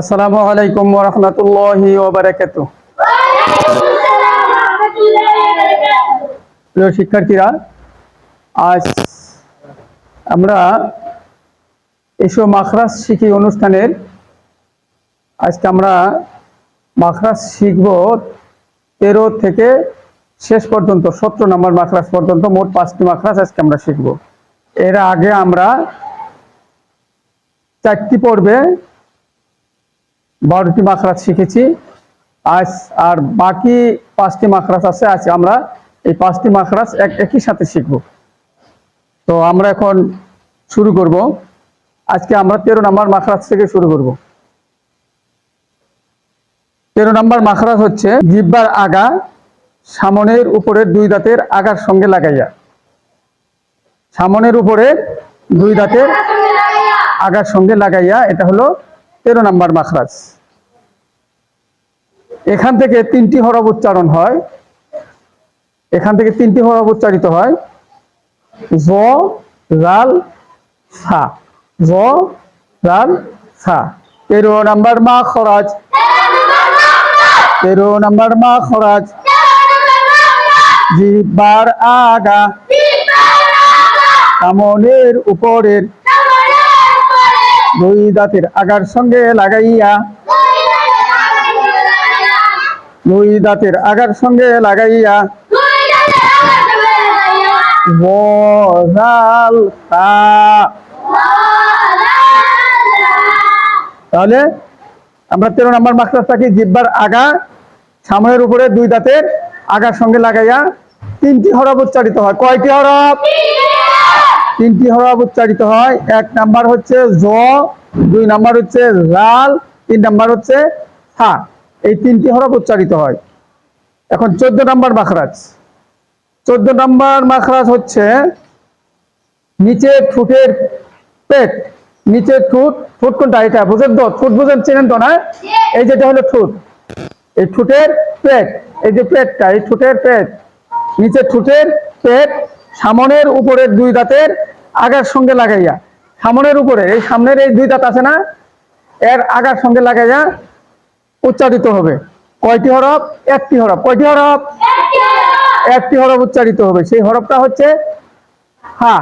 আসসালামু আলাইকুম রহমতুল্লাহি ওবারাকাতু প্রিয় শিক্ষার্থীরা, আজ আমরা এসো মাখরাজ শিখি অনুষ্ঠানের। আজকে আমরা মাখরাজ শিখব তেরো থেকে শেষ পর্যন্ত, সতেরো নম্বর মাখরাজ পর্যন্ত, মোট পাঁচটি মাখরাজ আজকে আমরা শিখব। এর আগে আমরা চারটি পর্বে বারোটি মাখরাজ শিখেছি। আজ আর বাকি পাঁচটি মাখরাজ আছে, আজ আমরা এই পাঁচটি মাখরাজ এক একই সাথে শিখব। তো আমরা এখন শুরু করব। আজকে আমরা তেরো নম্বর মাখরাজ থেকে শুরু করব। তেরো নম্বর মাখরাজ হচ্ছে জিব্বার আগা সামনের উপরে দুই দাঁতের আগার সঙ্গে লাগাইয়া। সামনের উপরে দুই দাঁতের আগার সঙ্গে লাগাইয়া, এটা হলো তেরো নম্বর মাখরাজ। এখান থেকে তিনটি হরফ উচ্চারণ হয়। এখান থেকে তিনটি হরফ উচ্চারিত হয়। জ লাল সা। জ লাল সা। তেরো নম্বর মা খরাজ। তেরো নম্বর মা খরাজ। জিবার আগা। সামনের উপরের। দুই দাঁতের আগার সঙ্গে লাগাইয়া। দুই দাঁতের আগার সঙ্গে লাগাইয়া তাহলে আমরা তেরো নম্বর মাস্টারটাকে জিব্বার আগা, সামনের উপরে দুই দাঁতের আগার সঙ্গে লাগাইয়া তিনটি হরফ উচ্চারিত হয়। কয়টি হরফ? তিনটি হরফ উচ্চারিত হয়। এক নাম্বার হচ্ছে জ, দুই নাম্বার হচ্ছে লাল, তিন নাম্বার হচ্ছে হা এই তিনটি হরফ উচ্চারিত হয়। এখন চোদ্দ নম্বর মাখরাজ। চোদ্দ নাম্বার মাখরাজ হচ্ছে নিচে ঠুটের পেট। নিচে ঠুট ঠুট কোনটা? এটা বুঝেন তো? ঠুট বুঝেন, চেনেন তো না? এই যেটা হলো ঠুট। এই ঠুটের পেট, এই যে পেটটা, এই ঠুটের পেট। নিচে ঠুটের পেট, সামনের উপরের দুই দাঁতের আগার সঙ্গে লাগাইয়া। সামনের উপরে এই সামনের এই দুই দাঁত আছে না? এর আগার সঙ্গে লাগাইয়া উচ্চারিত হবে। কয়টি হরফ? একটি হরফ। কয়টি হরফ? একটি হরফ। উচ্চারিত হবে। সেই হরফটা হচ্ছে হা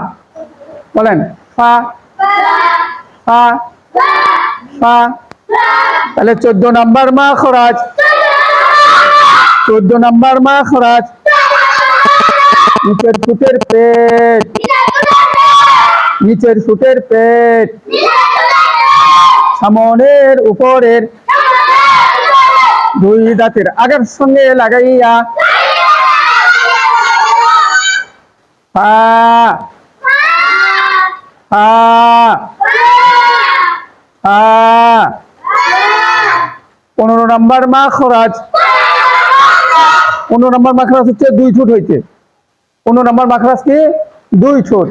বলেন ফা। ফা। ফা। তাহলে চোদ্দ নাম্বার মা খরাজ। চোদ্দ নাম্বার মা খরাজ। নিচের ফুটের পেট। নিচের ফুটের পেট। সামনের উপরের দুই দাঁতের আগের সঙ্গে লাগাইয়া পনেরো নাম্বার মা খরাজ পনেরো নাম্বার মাখরাজ হচ্ছে দুই ফুট হইতে পনেরো নাম্বার মাখরাজ কি? দুই ঠোঁট।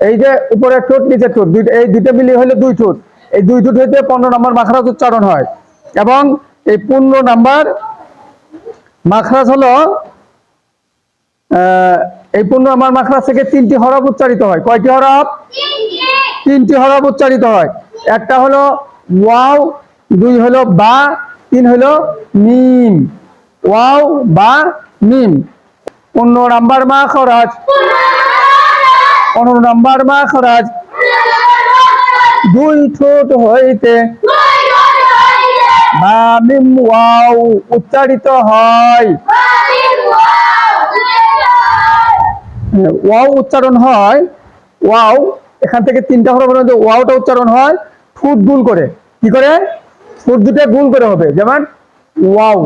এই যে উপরের ঠোঁট, নিচের ঠোঁট এই দুইটা মিলিয়ে হলে দুই ঠোঁট। এই দুই ঠোঁট হইতে পনেরো নাম্বার মাখরাজ উচ্চারণ হয়। এবং এই পনেরো নাম্বার। মাখরাজ হলো এই পনেরো নাম্বার মাখরাজ থেকে তিনটি হরফ উচ্চারিত হয়। কয়টি হরফ? তিনটি হরফ উচ্চারিত হয়। একটা হলো ওয়াও, দুই হলো বা, তিন হলো মিম। ওয়াও, বা, মিম। পনেরো নাম্বার মা খরাজ পনেরো নাম্বার মা খরাজ দুই ঠোঁট হইতে বা মিম ওয়াও উচ্চারিত হয়। ওয়াও উচ্চারণ হয় ওয়াও এখান থেকে তিনটা হরফ হলো যে ওয়াওটা উচ্চারণ হয় ঠোঁট গুল করে। কি করে? ঠোঁট দুটা গুল করে হবে। যেমন ওয়াও।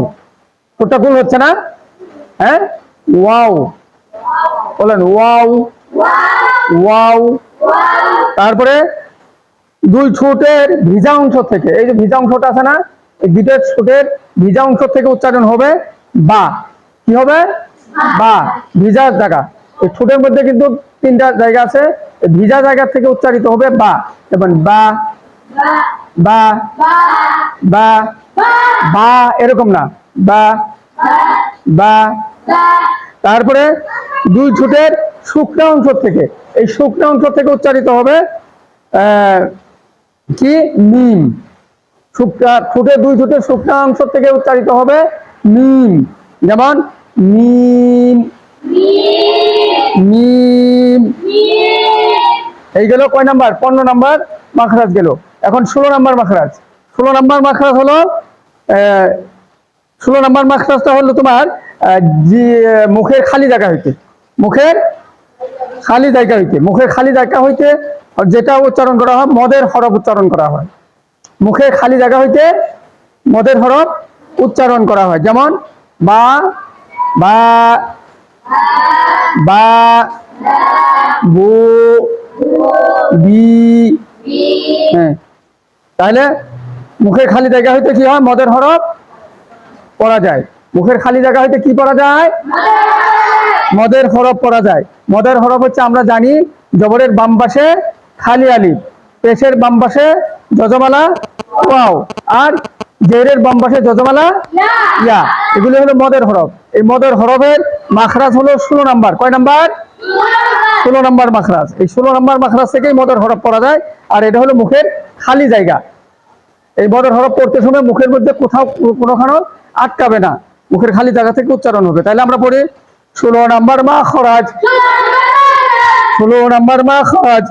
ঠোঁটটা গুল হচ্ছে না? হ্যাঁ? ওয়াও। বলেন ওয়াও। ওয়াও। তারপরে দুই ঠোঁটের ভিজা অংশ থেকে এই যে ভিজা অংশটা আছে না? দুটো ঠোঁটের ভিজা অংশ থেকে উচ্চারণ হবে বা। কি হবে? বা। ভিজা জায়গা। এই ঠোঁটের মধ্যে কিন্তু তিনটা জায়গা আছে। ভিজা জায়গা থেকে উচ্চারিত হবে বা। যেমন বা বা বা বা এরকম না। বা বা, তারপরে দুই ঠোঁটের শুকনা অংশ থেকে। এই শুকনা অংশ থেকে উচ্চারিত হবে কি? মিম শুক্রা ঠোঁটে দুই ঠোঁটের অংশ থেকে উচ্চারিত হবে মিম যেমন মিম মিম এই গেল কয় নাম্বার? পনেরো নাম্বার মাখরাজ গেল। এখন ষোলো নাম্বার মাখরাজ। ষোলো নাম্বার মাখরাজ হলো ষোলো নাম্বার মাখরাজটা হলো তোমার মুখের খালি জায়গা হইতে। মুখের খালি জায়গা হইতে। মুখের খালি জায়গা হইতে যেটা উচ্চারণ করা হয়, মদের হরফ উচ্চারণ করা হয়। মুখের খালি জায়গা হইতে মদের হরফ উচ্চারণ করা হয়। যেমন, বা বা বা, বু, বি হ্যাঁ। তাহলে মুখের খালি জায়গা হইতে কি হয়? মদের হরফ পড়া যায়। মুখের খালি জায়গা হইতে কি পড়া যায়? মদের হরফ পড়া যায়। মদের হরফ হচ্ছে আমরা জানি, জবরের বাম পাশে খালি আলিফ, পেশের বাম পাশে যজমালা ওয়াও। আর জেরের বাম পাশে যজমালা ইয়া। এগুলো হলো মদের হরফ। এই মদের হরফের মাখরাজ হলো ষোলো নাম্বার। কয় নাম্বার? ষোলো নাম্বার। মাখরাজ। এই ষোলো নাম্বার মাখরাজ থেকেই মদের হরফ পড়া যায়। আর এটা হলো মুখের খালি জায়গা। এই মদের হরফ পড়তে সময় মুখের মধ্যে কোথাও কোনোখানো আটকাবে না। মুখের খালি জায়গা থেকে উচ্চারণ হবে। তাহলে আমরা পড়ি ষোলো নাম্বার মা খরাজ ষোলো নাম্বার মা খরাজ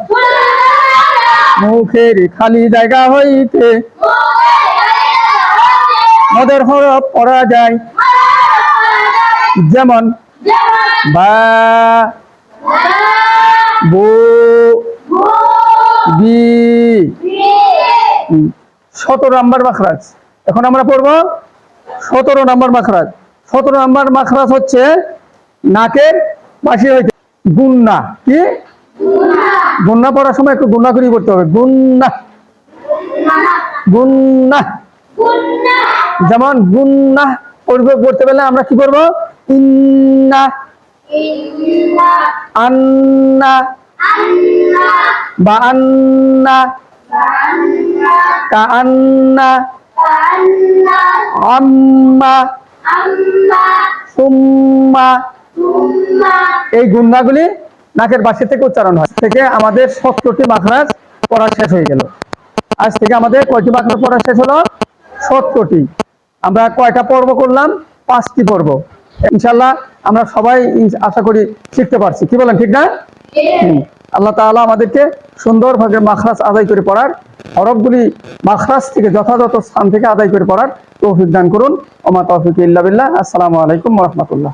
মুখের খালি জায়গা হইতে মদের হরফ পড়া যায়। যেমন, বা, বু, বি, সতেরো নাম্বার মাখরাজ। এখন আমরা পড়ব সতেরো নাম্বার মাখরাজ। সতেরো নাম্বার মাখরাজ হচ্ছে নাকের পাশে হইতে গুন্না, কি? গুন্না পড়ার সময় একটু গুন্না করি করতে হবে। গুন্না। গুন্না। যেমন গুন্না পড়বে পড়তে পেলে আমরা কি করব? ইন্না। আন্না। বা আন্না। কান্না আম্মা। সুম্মা এই গুন্নাগুলি নাকের পাশে থেকে উচ্চারণ হয়। থেকে আমাদের সত্তরটি মাখরাজ পড়া শেষ হয়ে গেল। আজ থেকে আমাদের কয়টি মাখরাজ পড়া শেষ হলো? সত্তরটি আমরা কয়টা পর্ব করলাম? পাঁচটি পর্ব। ইনশাল্লাহ আমরা সবাই আশা করি শিখতে পারছি। কি বলেন ঠিক না? আল্লাহ তাআলা আমাদেরকে সুন্দরভাবে মাখরাজ আদায় করে পড়ার হরফগুলি মাখরাজ থেকে যথাযথ স্থান থেকে আদায় করে পড়ার তৌফিক দান করুন। ওমা তৌফিক ইল্লা বিল্লাহ। আসসালামু আলাইকুম রহমতুল্লাহ।